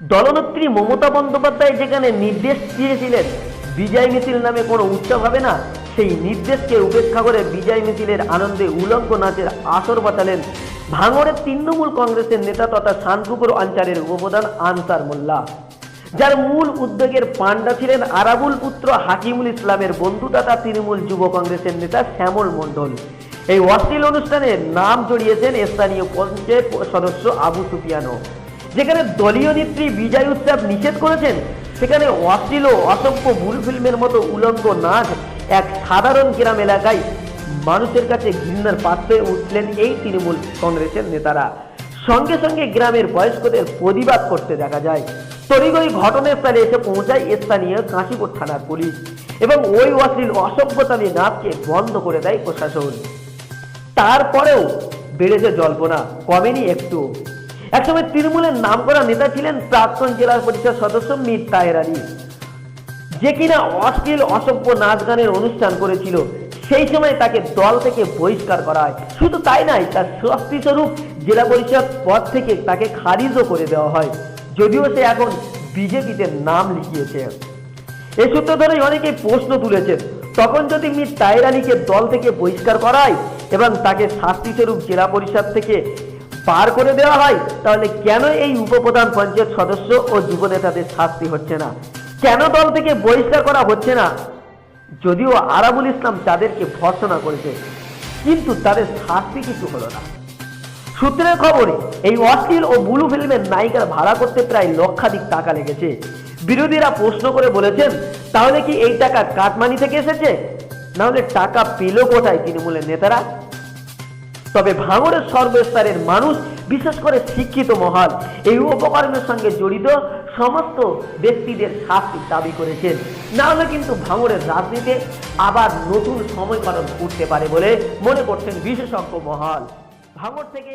দলনেত্রী মমতা বন্দ্যোপাধ্যায় যেখানে নির্দেশ দিয়েছিলেন, বিজয় মিছিল নামে কোনো উৎসব হবে না, সেই নির্দেশকে উপেক্ষা করে বিজয় মিছিলের আনন্দে উলঙ্গ নাচের আসর বাঁচালেন ভাঙড়ের তৃণমূল কংগ্রেসের নেতা তথা শানপুকুর অঞ্চলের উপপ্রধান আনসার মোল্লা। যার মূল উদ্যোগের পাণ্ডা ছিলেন আরাবুল পুত্র হাকিমুল ইসলামের বন্ধু তথা তৃণমূল যুব কংগ্রেসের নেতা শ্যামল মণ্ডল। এই অশ্লীল অনুষ্ঠানে নাম জড়িয়েছেন স্থানীয় পঞ্চায়েত সদস্য আবু সুফিয়ানো যেখানে দলীয় নেত্রী বিজয় উৎসব নিষেধ করেছেন, সেখানে অশ্লীল অসভ্য ভুল ফিল্মের মতো উলঙ্গ নাচ এক সাধারণ গ্রাম এলাকায় মানুষের কাছে ঘৃণার পাত্রে উঠলেন এই তৃণমূল কংগ্রেসের নেতারা। সঙ্গে সঙ্গে গ্রামের বয়স্কদের প্রতিবাদ করতে দেখা যায়। তড়িগড়ি ঘটনাস্থলে এসে পৌঁছায় স্থানীয় কাশীপুর থানার পুলিশ এবং ওই অশ্লীল অসভ্যতামী নাচকে বন্ধ করে দেয় প্রশাসন। তারপরেও বেড়েছে জল্পনা, কমেনি একটু। একসময় তৃণমূলের নামকরা নেতা ছিলেন প্রাক্তন জেলা পরিষদ সদস্য মীর তাহের আলী। যে কিনা অশ্লীল, অসভ্য নাচ গানের অনুষ্ঠান করেছিল, সেই সময় তাকে দল থেকে বহিষ্কার করা হয়। শুধু তাই নয়, তার স্বস্তিস্বরূপ জেলা পরিষদ পদ থেকে তাকে খারিজও করে দেওয়া হয়। যদিও সে এখন বিজেপিতে নাম লিখিয়েছে। এই সূত্র ধরেই অনেকেই প্রশ্ন তুলেছেন, তখন যদি মীর তাহের আলীকে দল থেকে বহিষ্কার করায়, এবং তাকে শাস্তিস্বরূপ জেলা পরিষদ থেকে পার করে দেওয়া হয়, তাহলে কেন এই উপপ্রধান পঞ্চায়েত সদস্য ও যুব নেতাদের শাস্তি হচ্ছে না? কেন দল থেকে বহিষ্কার করা হচ্ছে না? যদিও আরাবুল ইসলাম তাদেরকে ভর্সনা করেছে, কিন্তু তাদের শাস্তি কিছু হলো না। সূত্রের খবরে, এই অশ্লীল ও বুলু ফিল্মের নায়িকার ভাড়া করতে প্রায় লক্ষাধিক টাকা লেগেছে। বিরোধীরা প্রশ্ন করে বলেছেন, তাহলে কি এই টাকা কাটমানি থেকে এসেছে? নাহলে টাকা পেল কোথায় তৃণমূলের নেতারা? তবে ভাঙড়ের সর্বস্তরের মানুষ, বিশেষ করে শিক্ষিত মহল, এই উপকরণের সঙ্গে জড়িত সমস্ত ব্যক্তিদের শাস্তি দাবি করেছেন। না হলে কিন্তু ভাঙড়ের রাজনীতিতে আবার নতুন সময়করণ করতে পারে বলে মনে করছেন বিশেষজ্ঞ মহল। ভাঙড় থেকে